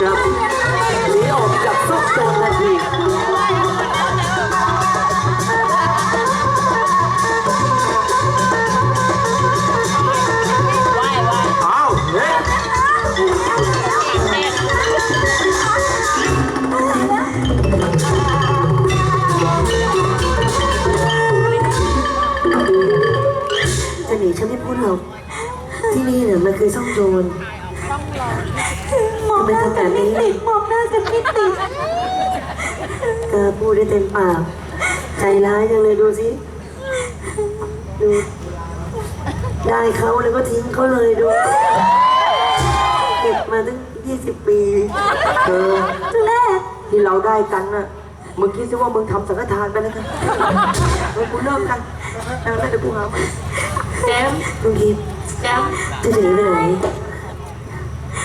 ครับหนีออกจากซ่องโจรทันทีอ้าวเฮ้ยจะหนีฉันไม่พ้นหรอกที่นี่เนี่ยมันคือซ่องโจร มองหน้ากันไม่ติดมองหน้ากันไม่ติดกล้าพูดได้เต็มปาก ใจร้ายจังเลยดูสิ ดู ได้เขาแล้วก็ทิ้งเขาเลยดู เก็บมาตั้งยี่สิบปีเธอแรกที่เราได้กันน่ะ มึงคิดซิว่ามึงทำสังฆทานไปแล้วกันเฮ้ยกูเลิกกันแล้วเดี๋ยวกูหาใหม่แจมลุงกิฟแจมจะหนีไปไหน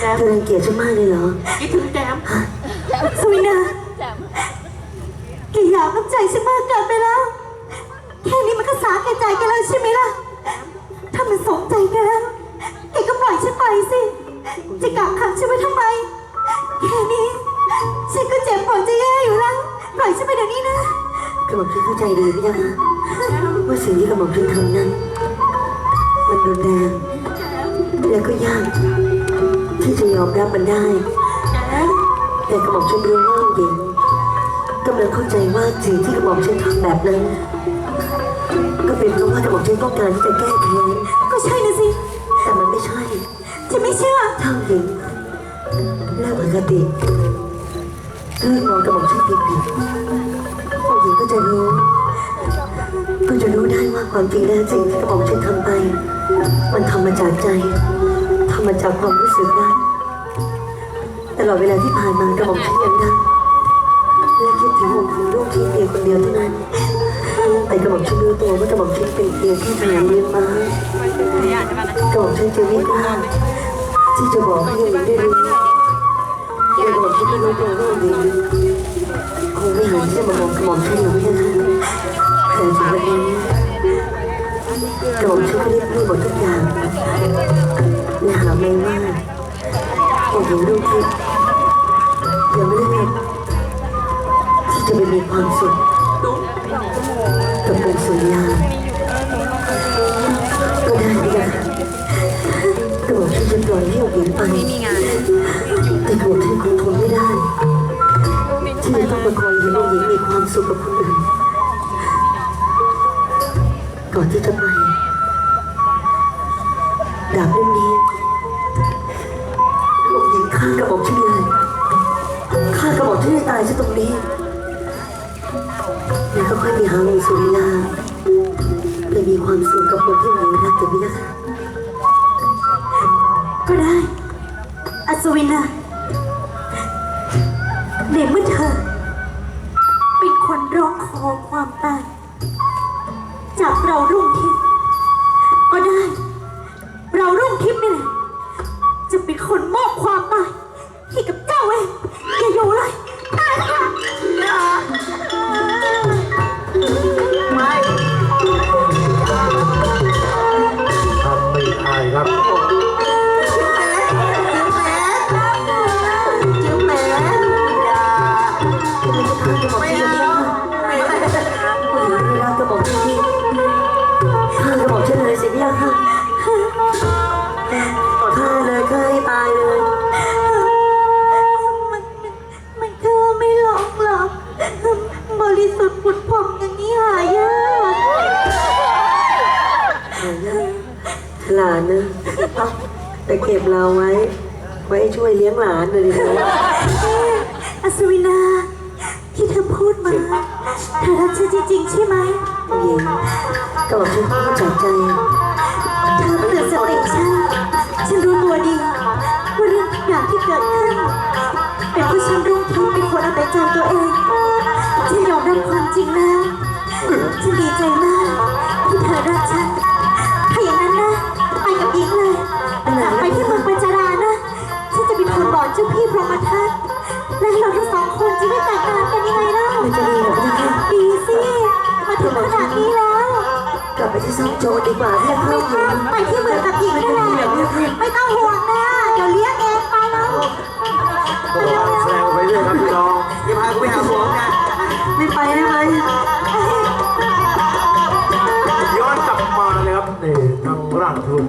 เธอรังเกียจฉันมากเลยเหรอคิดถึงแจมสวินาแกอยากน้ำใจฉันมากเกินไปแล้ว แค่นี้มันก็สาแก่ใจแกแล้วใช่ไหมล่ะ ถ้ามันสมใจแกแล้ว แกก็ปล่อยฉันไปสิ จะกักขังฉันไว้ทำไม แค่นี้ฉันก็เจ็บปวดจะแย่อยู่แล้ว ปล่อยฉันไปเดี๋ยวนี้นะกระหม่อมฉันเข้าใจดีพี่นะคะว่าสิ่งที่กระหม่อมฉันทำนั้น มันรุนแรงและก็ยาก ที่จะยอมรับมันได้ แต่กระหม่อมฉันรู้ว่าองค์หญิงกำลังเข้าใจว่าสิ่งที่กระหม่อมฉันทำแบบนั้น ก็เป็นเพราะว่ากระหม่อมฉันต้องการที่จะแก้แค้นก็ใช่นะสิ แต่มันไม่ใช่ฉันไม่เชื่อถ้าองค์หญิงเลิกอคติเลิกมองกระหม่อมฉันผิดผิดๆองค์หญิงก็จะรู้ก็จะรู้ได้ว่าความจริงแล้วสิ่งที่กระหม่อมฉันทำไป มันทำมาจากใจทำมาจากความรู้สึกนั้นตลอดเวลาที่ผ่านมากระหม่อมฉันยังรักและคิดถึงองค์หญิงลูกที่เพียงคนเดียวเท่านั้น แต่กระหม่อมฉันรู้ตัวว่ากระหม่อมฉันเป็นเพียงแค่ทหารเลี้ยงมากระหม่อมฉันจะไม่กล้าที่จะบอกให้องค์หญิงได้รู้กระหม่อมฉันก็รู้ตัวว่าองค์หญิงคงไม่เห็นที่จะมามองกระหม่อมฉันหรอกนะคะแต่ถึงวันนี้กระหม่อมฉันก็ได้พูดหมดทุกอย่าง และหาไม่ว่าผมเห็นลูกทิพย์ยังไม่ได้ที่จะไปมีความสุขกับองค์สุริยาก็ได้ไม่ได้กระหม่อมฉันจะปล่อยให้องค์หญิงไปแต่กระหม่อมฉันคงทนไม่ได้ ที่จะต้องมาคอยเห็นองค์หญิงมีความสุขกับคนอื่นก่อนที่จะไปดาบเล่มนี้ากระบอกฉันเลยฆ่ากระบอกฉันให้ตายซะตรงนี้แล้วก็ค่อยมีหาองค์สุริยาไปมีความสุขกับคนที่หญิงรักกันพี่นะคะก็ได้ อัศวินนะในเมื่อเธอเป็นคนร้องขอความตายจากเรารุ่งทิพย์านนะ แต่เก็บเราไว้ ไว้ช่วยเลี้ยงหลานเลยดีกว่าอัศวินาที่เธอพูดมาเธอรักฉันจริงๆใช่ไหมหญิงก็บอกฉันพูดจากใจ เธอเตือนสติฉัน ฉันรู้ตัวดีว่าเรื่องทุกอย่างที่เกิดขึ้น เป็นเพราะฉันรู้ทิพย์เป็นคนเอาแต่ใจตัวเอง ฉันยอมรับความจริงแล้ว ฉันดีใจ เป็นคนบอกเจ้าพี่พรหมทัตและเราทั้งสองคนจะได้แต่งงานกันยังไงล่ะมันจะดีเหรอพี่คะดีสิมาถึงขนาดนี้แล้ว กลับไปที่ซ่องโจรดีกว่าพี่ค่ะหญิงไปที่เมืองกับหญิงนั่นแหละไม่ต้องห่วงนะเดี๋ยวเลี้ยงเองไปแล้ว โอ้อย่าพากูไปหาหมอนะ ไม่ไปได้ไหม